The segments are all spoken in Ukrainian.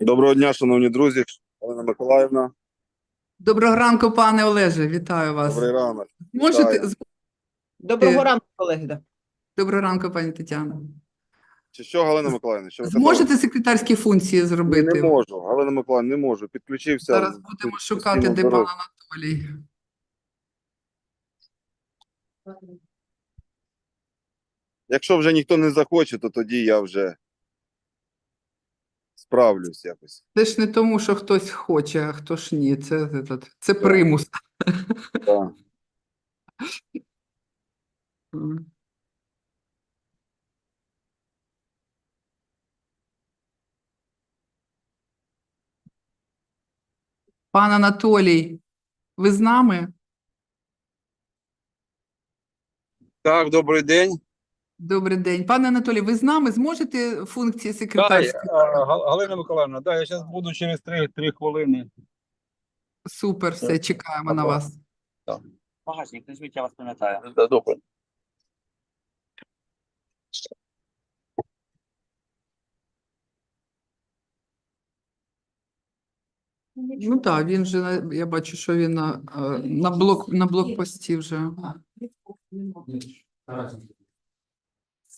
Доброго дня, шановні друзі, Олена Миколаївна. Доброго ранку, пане Олеже, вітаю вас. Добрий ранок. Можете... вітаю. Доброго ранку, колеги. Доброго ранку, пані Тетяно. Чи що, Галина Миколаївна? Що ви? Зможете секретарські функції зробити? Не можу. Галина Миколаївна, не можу. Підключився. Зараз будемо шукати, де пан. Анатолій. Якщо вже ніхто не захоче, то тоді я вже справлюсь якось. Це ж не тому, що хтось хоче, а хто ж ні. Це, це, це, це примус. Так. Пан Анатолій, ви з нами? Так, добрий день. Добрий день. Пане Анатолій, ви з нами зможете функції Так, секретарської? Галина Миколаївна, да, я зараз буду через 3, 3 хвилини. Супер, все, чекаємо на вас. Багажник, нажміть, я вас пам'ятаю. Да, добре. Ну так, він же, я бачу, що він на, е, на, блок, на блокпості вже.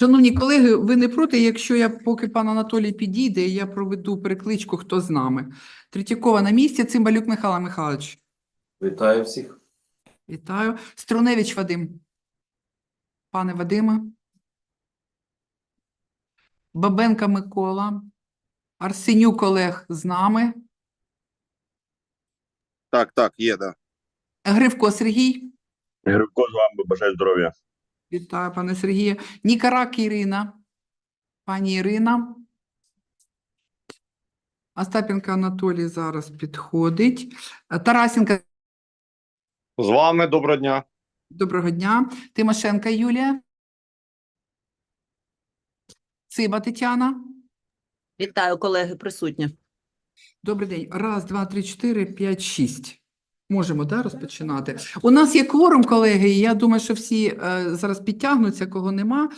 Шановні колеги, ви не проти, якщо я, поки пан Анатолій підійде, я проведу перекличку, хто з нами. Третьякова на місці, Цимбалюк Михайло Михайлович. Вітаю всіх. Вітаю. Струневич Вадим. Пане Вадиме. Бабенка Микола. Арсенюк Олег з нами. так, так, є, так. Гривко Сергій. Грибко з вами бажаю здоров'я. Вітаю, пане Сергію. Нікарак Ірина. Пані Ірина. Остапенко Анатолій зараз підходить. Тарасенко, З вами доброго дня. доброго дня. Тимошенка Юлія. Циба Тетяна. Вітаю, колеги, присутні. Добрий день. Раз, два, три, чотири, п'ять, шість. Можемо да, розпочинати. У нас є кворум, колеги. Я думаю, що всі е, зараз підтягнуться, кого нема.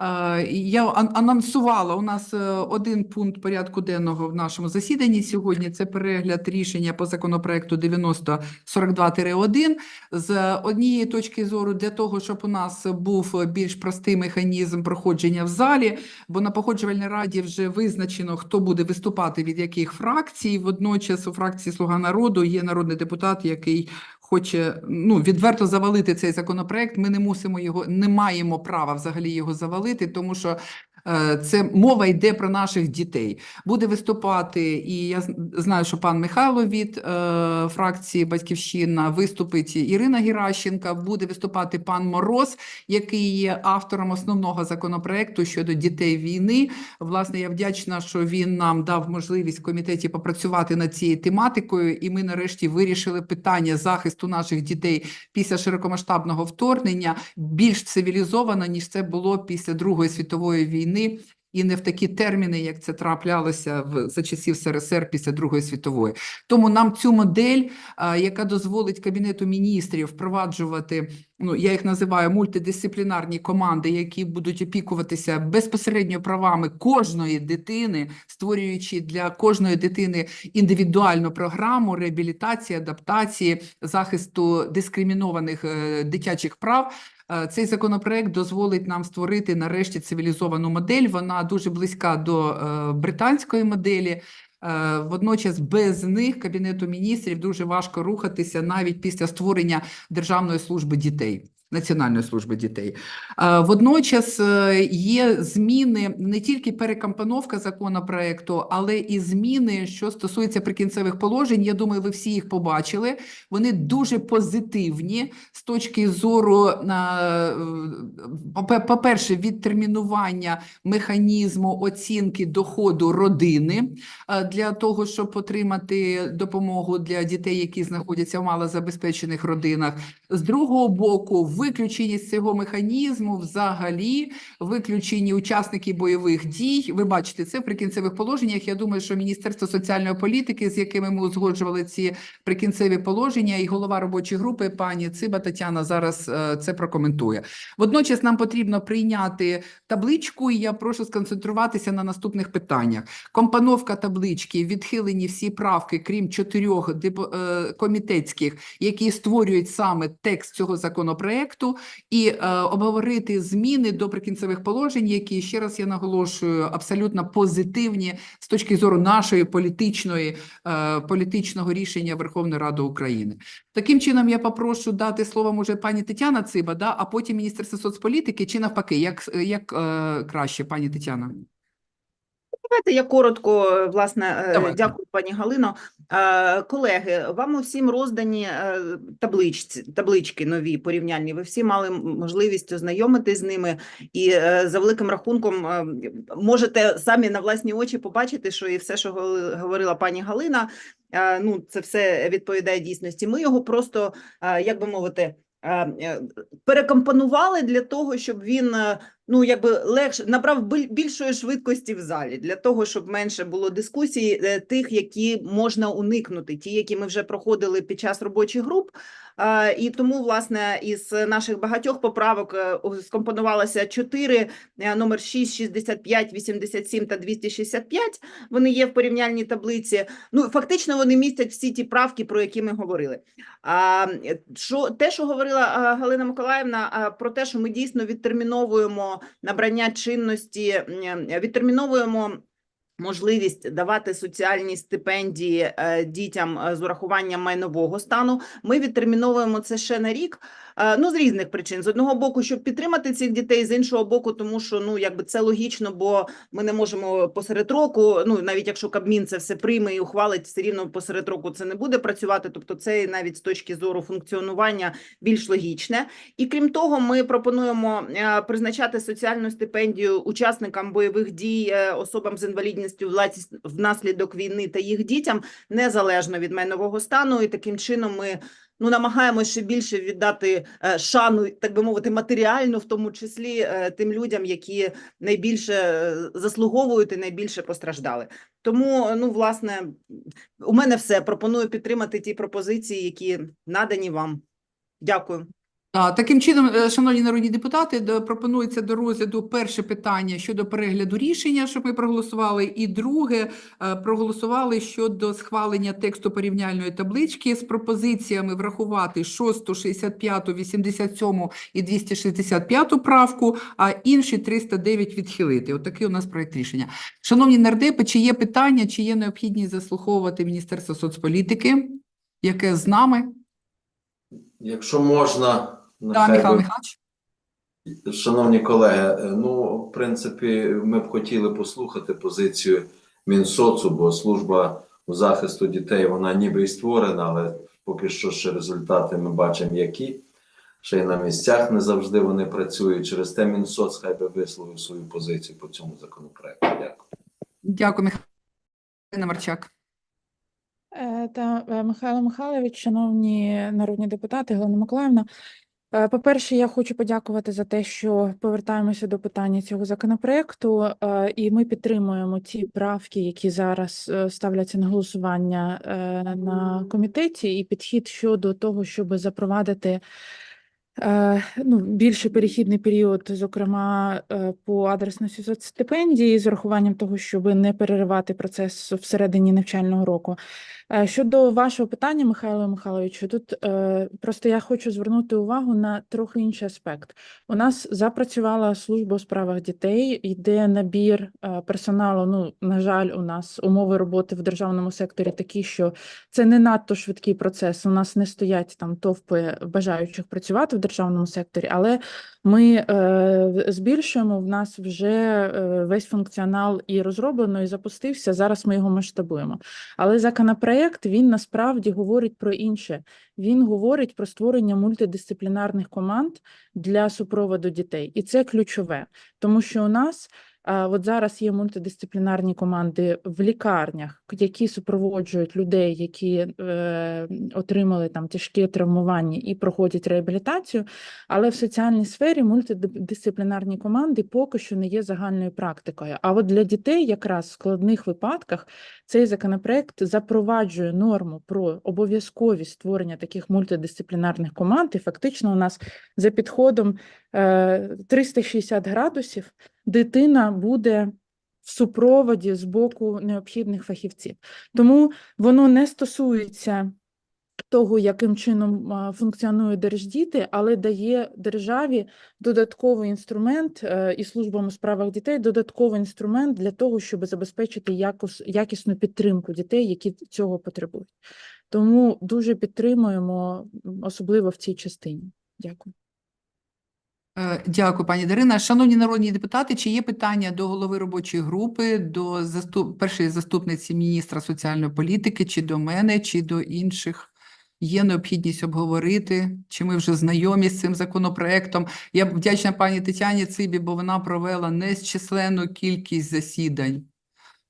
Е, я анонсувала. У нас е, один пункт порядку денного в нашому засіданні сьогодні. Це перегляд рішення по законопроекту 9042-1 з однієї точки зору для того, щоб у нас був більш простий механізм проходження в залі. Бо на погоджувальній раді вже визначено, хто буде виступати від яких фракцій. Водночас у фракції Слуга народу є народний депутат, який хоче ну відверто завалити цей законопроект. Ми не мусимо його, не маємо права взагалі його завалити, тому що. Е, Це мова йде про наших дітей. Буде виступати, і я знаю, що пан Михайло від е, фракції Батьківщина виступить Ірина Геращенка, буде виступати пан Мороз, який є автором основного законопроекту щодо дітей війни. Власне, я вдячна, що він нам дав можливість в комітеті попрацювати над цією тематикою, і ми нарешті вирішили питання захисту наших дітей після широкомасштабного вторгнення більш цивілізовано, ніж це було після Другої світової війни. І не в такі терміни, як це траплялося в за часів СРСР після Другої світової. Тому нам цю модель, яка дозволить Кабінету міністрів впроваджувати, ну я їх називаю мультидисциплінарні команди, які будуть опікуватися безпосередньо правами кожної дитини, створюючи для кожної дитини індивідуальну програму реабілітації, адаптації, захисту дискримінованих е, дитячих прав. Е, Цей законопроект дозволить нам створити нарешті цивілізовану модель. Вона дуже близька до е, британської моделі. Е, Водночас без них Кабінету міністрів дуже важко рухатися навіть після створення Державної служби дітей. Національної служби дітей. Водночас е, є зміни не тільки перекомпоновка законопроекту, але і зміни, що стосуються прикінцевих положень. Я думаю, ви всі їх побачили. Вони дуже позитивні з точки зору, е, по-перше, відтермінування механізму оцінки доходу родини е, для того, щоб отримати допомогу для дітей, які знаходяться в малозабезпечених родинах. З другого боку, виключені з цього механізму взагалі виключені учасники бойових дій. Ви бачите це в прикінцевих положеннях. Я думаю, що Міністерство соціальної політики, з якими ми узгоджували ці прикінцеві положення, і голова робочої групи пані Циба Тетяна зараз е, це прокоментує. Водночас нам потрібно прийняти табличку, і я прошу сконцентруватися на наступних питаннях. Компоновка таблички, відхилені всі правки, крім чотирьох е, комітетських, які створюють саме текст цього законопроекту, і е, обговорити зміни до прикінцевих положень, які ще раз я наголошую, абсолютно позитивні з точки зору нашої політичної е, політичного рішення Верховної Ради України. Таким чином, я попрошу дати слово може пані Тетяна Циба, да, а потім Міністерство соцполітики, чи навпаки, як, як е, краще, пані Тетяна? Давайте я коротко, е, власне, е, Давайте. дякую, пані Галино. Е, Колеги, вам усім роздані табличці, таблички нові порівняльні. Ви всі мали можливість ознайомитись з ними, і за великим рахунком можете самі на власні очі побачити, що і все, що говорила пані Галина, ну це все відповідає дійсності. Ми його просто, як би мовити. Е, е, Перекомпонували для того, щоб він е, ну якби легше набрав біль- більшої швидкості в залі для того, щоб менше було дискусій, тих, які можна уникнути, ті, які ми вже проходили під час робочих груп. Е, І тому, власне, із наших багатьох поправок е, скомпонувалося чотири: е, номер 6, 65, 87 та 265. Вони є в порівняльній таблиці. Ну фактично, вони містять всі ті правки, про які ми говорили. А що те, що говорила Галина Миколаївна, про те, що ми дійсно відтерміновуємо набрання чинності, відтерміновуємо. Можливість давати соціальні стипендії е, дітям е, з урахуванням майнового стану. Ми відтерміновуємо це ще на рік. Е, Ну з різних причин. З одного боку, щоб підтримати цих дітей, з іншого боку, тому що ну якби це логічно, бо ми не можемо посеред року. Ну навіть якщо Кабмін це все прийме і ухвалить, все рівно посеред року це не буде працювати. Тобто, це навіть з точки зору функціонування більш логічне. І крім того, ми пропонуємо е, призначати соціальну стипендію учасникам бойових дій, е, особам з інвалідністю внаслідок війни та їх дітям незалежно від майнового стану. І таким чином ми. Ну, намагаємося ще більше віддати е, шану, так би мовити, матеріальну, в тому числі е, тим людям, які найбільше е, заслуговують і найбільше постраждали. Тому, ну, власне, у мене все. Пропоную підтримати ті пропозиції, які надані вам. Дякую. Таким чином, е, шановні народні депутати, пропонується до розгляду перше питання щодо перегляду рішення, щоб ми проголосували, і друге е, проголосували щодо схвалення тексту порівняльної таблички з пропозиціями врахувати 6, 65, 87 і 265 правку, а інші 309 відхилити. Отакий у нас проект рішення. Шановні нардепи, чи є питання, чи є необхідність заслуховувати Міністерство соцполітики, яке з нами? Якщо можна, Нехай Михайло Михайлович? шановні колеги, ну, в принципі, ми б хотіли послухати позицію Мінсоцу, бо служба у захисту дітей вона ніби і створена, але поки що ще результати ми бачимо які. Ще й на місцях не завжди вони працюють. Через те Мінсоц хай би висловив свою позицію по цьому законопроекту. Дякую. Дякую, Михайло Марчак. Е, Та е, Михайло Михайлович, шановні народні депутати, Галина Миколаївна. Е, По-перше, я хочу подякувати за те, що повертаємося до питання цього законопроекту, е, і ми підтримуємо ті правки, які зараз е, ставляться на голосування на комітеті, і підхід щодо того, щоб запровадити ну, більший перехідний період, зокрема по адресності соцстипендії, з урахуванням того, щоб не переривати процес всередині навчального року. Е, Щодо вашого питання, Михайло Михайловичу, тут е, просто я хочу звернути увагу на трохи інший аспект. У нас запрацювала служба у справах дітей, йде набір е, персоналу. Ну, на жаль, у нас умови роботи в державному секторі такі, що це не надто швидкий процес. У нас не стоять там товпи бажаючих працювати в державному секторі, але ми е, збільшуємо. В нас вже е, весь функціонал і розроблено, і запустився. Зараз ми його масштабуємо. Але законопроект він насправді говорить про інше. Він говорить про створення мультидисциплінарних команд для супроводу дітей, і це ключове, тому що у нас. От зараз є мультидисциплінарні команди в лікарнях, які супроводжують людей, які е, отримали там тяжкі травмування і проходять реабілітацію. Але в соціальній сфері мультидисциплінарні команди поки що не є загальною практикою. А от для дітей, якраз в складних випадках, цей законопроект запроваджує норму про обов'язковість створення таких мультидисциплінарних команд. І фактично, у нас за підходом 360 градусів дитина буде в супроводі з боку необхідних фахівців. Тому воно не стосується того, яким чином функціонує Держдіти, але дає державі додатковий інструмент е, і службам у справах дітей додатковий інструмент для того, щоб забезпечити якісну підтримку дітей, які цього потребують. Тому дуже підтримуємо, особливо в цій частині. Дякую. Е, Дякую, пані Дарина. Шановні народні депутати, чи є питання до голови робочої групи, до заступ... першої заступниці міністра соціальної політики, чи до мене, чи до інших? Є необхідність обговорити, чи ми вже знайомі з цим законопроектом. Я вдячна пані Тетяні Цибі, бо вона провела незчисленну кількість засідань.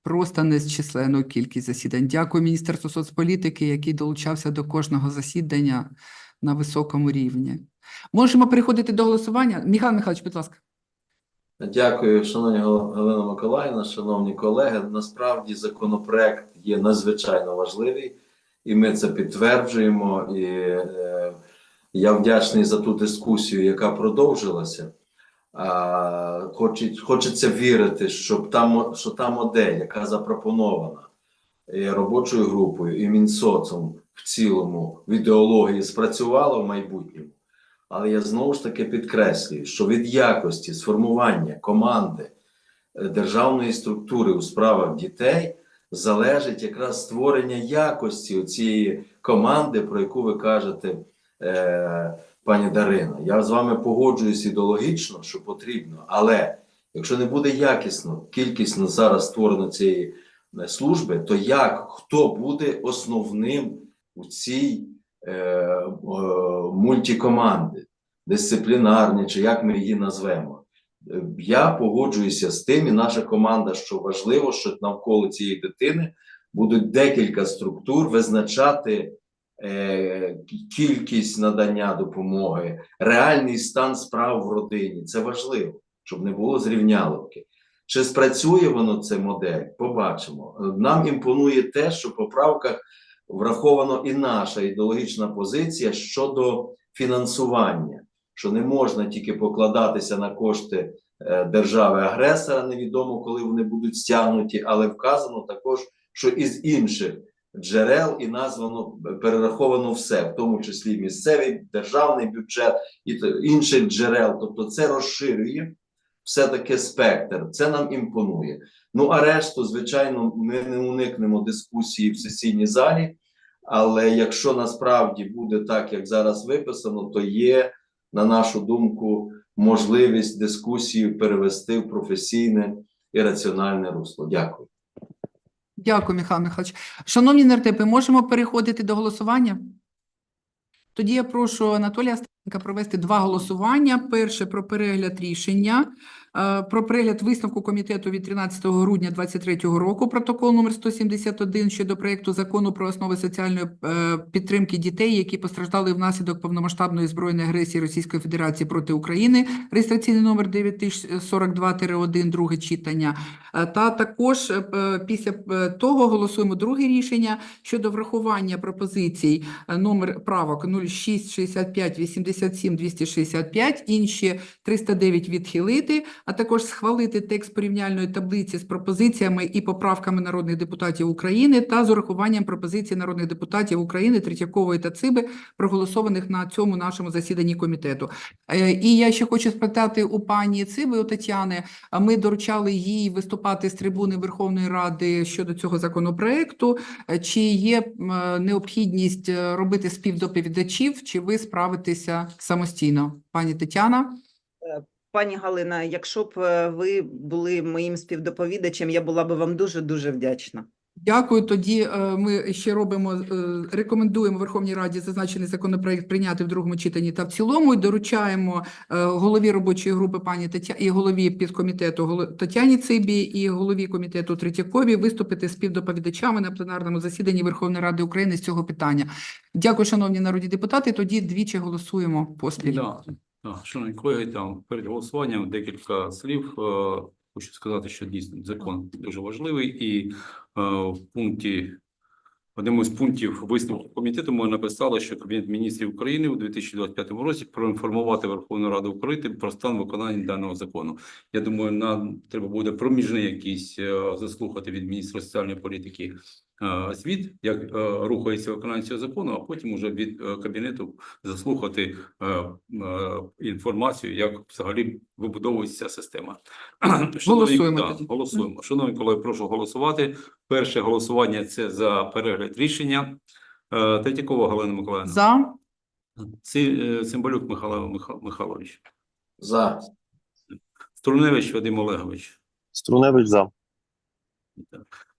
Просто незчисленну кількість засідань. Дякую Міністерству соцполітики, який долучався до кожного засідання на високому рівні. Можемо переходити до голосування. Михайло Михайлович, будь ласка. Дякую, шановні Галина Миколаївна, шановні колеги. Насправді законопроект є надзвичайно важливий, і ми це підтверджуємо. І е, я вдячний за ту дискусію, яка продовжилася. А, хоче- хочеться вірити, щоб та, мо- що та модель, яка запропонована і робочою групою, і Мінсоцом в цілому в ідеології спрацювала в майбутньому. Але я знову ж таки підкреслюю, що від якості сформування команди е, державної структури у справах дітей залежить якраз створення якості цієї команди, про яку ви кажете, е, пані Дарина. Я з вами погоджуюсь ідеологічно, що потрібно, але якщо не буде якісно, кількісно зараз створено цієї е, служби, то як хто буде основним у цій е, е, мультикоманди, дисциплінарні, чи як ми її назвемо. Я погоджуюся з тим, і наша команда, що важливо, що навколо цієї дитини будуть декілька структур визначати е, кількість надання допомоги, реальний стан справ в родині. Це важливо, щоб не було зрівняловки. Чи спрацює воно це модель? Побачимо. Нам імпонує те, що по правках враховано і наша ідеологічна позиція щодо фінансування, що не можна тільки покладатися на кошти е, держави-агресора, невідомо коли вони будуть стягнуті, але вказано також, що із інших джерел і названо перераховано все, в тому числі місцевий державний бюджет і інших джерел. Тобто, це розширює все-таки спектр. Це нам імпонує. Ну а решту, звичайно, ми не уникнемо дискусії в сесійній залі. Але якщо насправді буде так, як зараз виписано, то є, на нашу думку, можливість дискусію перевести в професійне і раціональне русло. Дякую. Дякую, Михайло Михайлович. Шановні нардепи, можемо переходити до голосування? Тоді я прошу Анатолія провести два голосування. Перше про перегляд рішення, про перегляд висновку комітету від 13 грудня 2023 року, протокол номер 171 щодо проєкту закону про основи соціальної е, підтримки дітей, які постраждали внаслідок повномасштабної збройної агресії Російської Федерації проти України, реєстраційний номер 9042-1, друге читання. Е, Та також е, після е, того голосуємо друге рішення щодо врахування пропозицій е, номер правок 06, 65, 87, 265, інші 309 відхилити, а також схвалити текст порівняльної таблиці з пропозиціями і поправками народних депутатів України та з урахуванням пропозицій народних депутатів України Третьякової та Циби, проголосованих на цьому нашому засіданні комітету. Е, І я ще хочу спитати у пані Циби, у Тетяни, Ми доручали їй виступати з трибуни Верховної Ради щодо цього законопроекту. Е, Чи є е, необхідність робити співдоповідачів, чи ви справитеся самостійно. Пані Тетяна. Пані Галина, якщо б е, ви були моїм співдоповідачем, я була би вам дуже-дуже вдячна. Дякую. Тоді е, ми ще робимо, е, рекомендуємо Верховній Раді зазначений законопроект прийняти в другому читанні та в цілому і доручаємо голові робочої групи пані Тетя і голові підкомітету Тетяні Цибі і голові комітету Третьякові виступити співдоповідачами на пленарному засіданні Верховної Ради України з цього питання. Дякую, шановні народні депутати. Тоді двічі голосуємо поспіль. Шановні колеги, там перед голосуванням декілька слів. Е, Хочу сказати, що дійсно закон дуже важливий, і е, в пункті одному з пунктів висновку комітету ми написали, що Кабінет міністрів України у 2025 році проінформувати Верховну Раду України про стан виконання даного закону. Я думаю, нам треба буде проміжний якийсь е, заслухати від міністра соціальної політики звіт, як е, рухається виконання цього закону, а потім уже від е, кабінету заслухати е, е, інформацію, як взагалі вибудовується ця система. Шановні- Голосуємо да, голосуємо. Шановні колеги, прошу голосувати. Перше голосування це за перегляд рішення. Е, Галина Миколаївна. За. Е, Цимбалюк Михайло Михайлович. За. Струневич Вадим Олегович. Струневич за.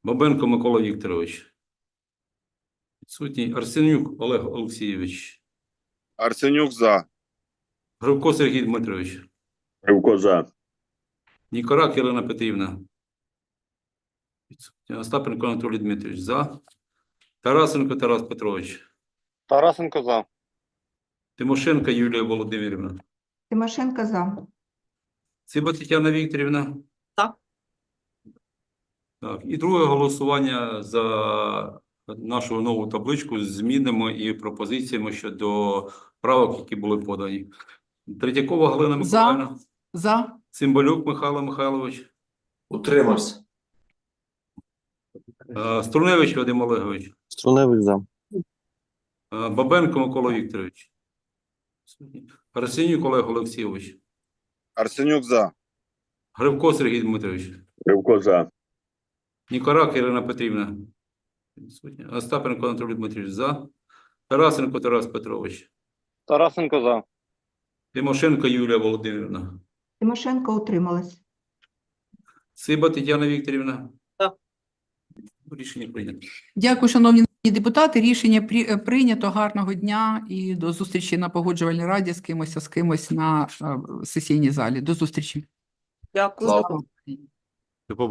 Бабенко Микола Вікторович. Відсутній Арсенюк Олег Олексійович. Арсенюк за. Гривко Сергій Дмитрович. Гривко за. Нікорак Ірина Петрівна. Відсутня. Остапенко Анатолій Дмитрович. За. Тарасенко Тарас Петрович. Тарасенко за. Тимошенко Юлія Володимирівна. Тимошенко за. Циба Тетяна Вікторівна. Так. Так. І друге голосування за нашу нову табличку з змінами і пропозиціями щодо правок, які були подані. Третьякова Галина За. Миколаївна. За. Цимбалюк Михайло Михайлович. Утримався. е, Струневич Вадим Олегович. Струневич за. е, Бабенко Микола Вікторович. Арсенюк Олег Олексійович. Арсенюк за. Гривко Сергій Дмитрович. Гривко за. Нікорак Ірина Петрівна. Остапенко Анатолій Дмитрович за. Тарасенко Тарас Петрович. Тарасенко за. Тимошенко Юлія Володимирівна. Тимошенко утрималась. Циба Тетяна Вікторівна. Так. Рішення прийнято. Дякую, шановні депутати. Рішення е, прийнято. Гарного дня і до зустрічі на погоджувальній раді з кимось, а з кимось на е, сесійній залі. До зустрічі. Дякую. Слава До побачення.